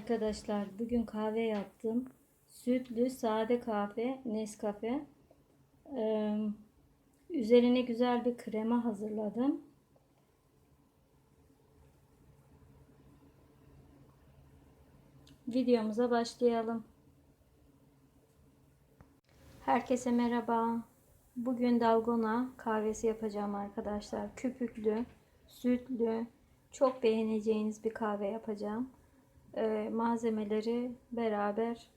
Arkadaşlar bugün kahve yaptım. Sütlü sade kahve Nescafe. Ee, üzerine güzel bir krema hazırladım. Videomuza başlayalım. Herkese merhaba. Bugün dalgona kahvesi yapacağım arkadaşlar. Köpüklü, sütlü, çok beğeneceğiniz bir kahve yapacağım. Ee, malzemeleri beraber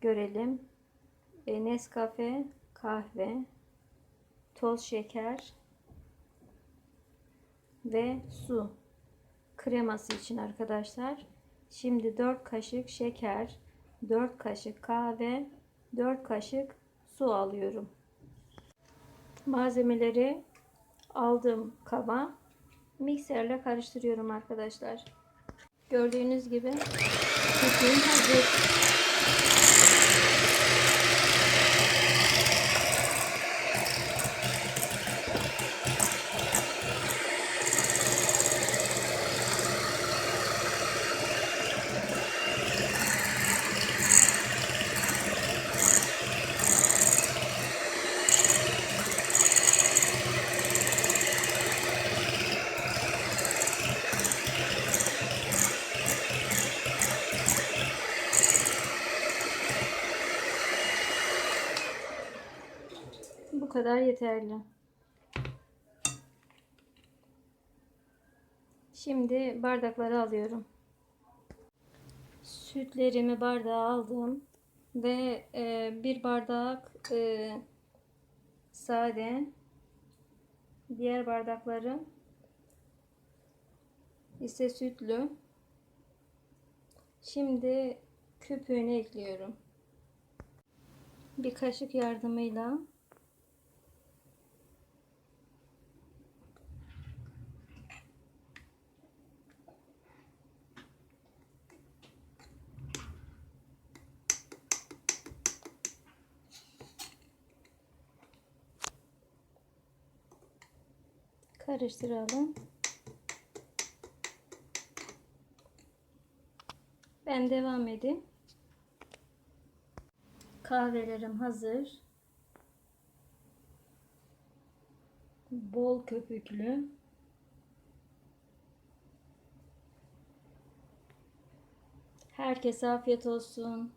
görelim. E, Nescafe, kahve, toz şeker ve su kreması için arkadaşlar. Şimdi 4 kaşık şeker, 4 kaşık kahve, 4 kaşık su alıyorum. Malzemeleri aldım kaba mikserle karıştırıyorum arkadaşlar. Gördüğünüz gibi sütüm hazır. Kadar yeterli. Şimdi bardakları alıyorum. Sütlerimi bardağa aldım ve e, bir bardak e, sade, diğer bardaklarım ise sütlü. Şimdi köpüğünü ekliyorum. Bir kaşık yardımıyla karıştıralım. Ben devam edeyim. Kahvelerim hazır. Bol köpüklü. Herkese afiyet olsun.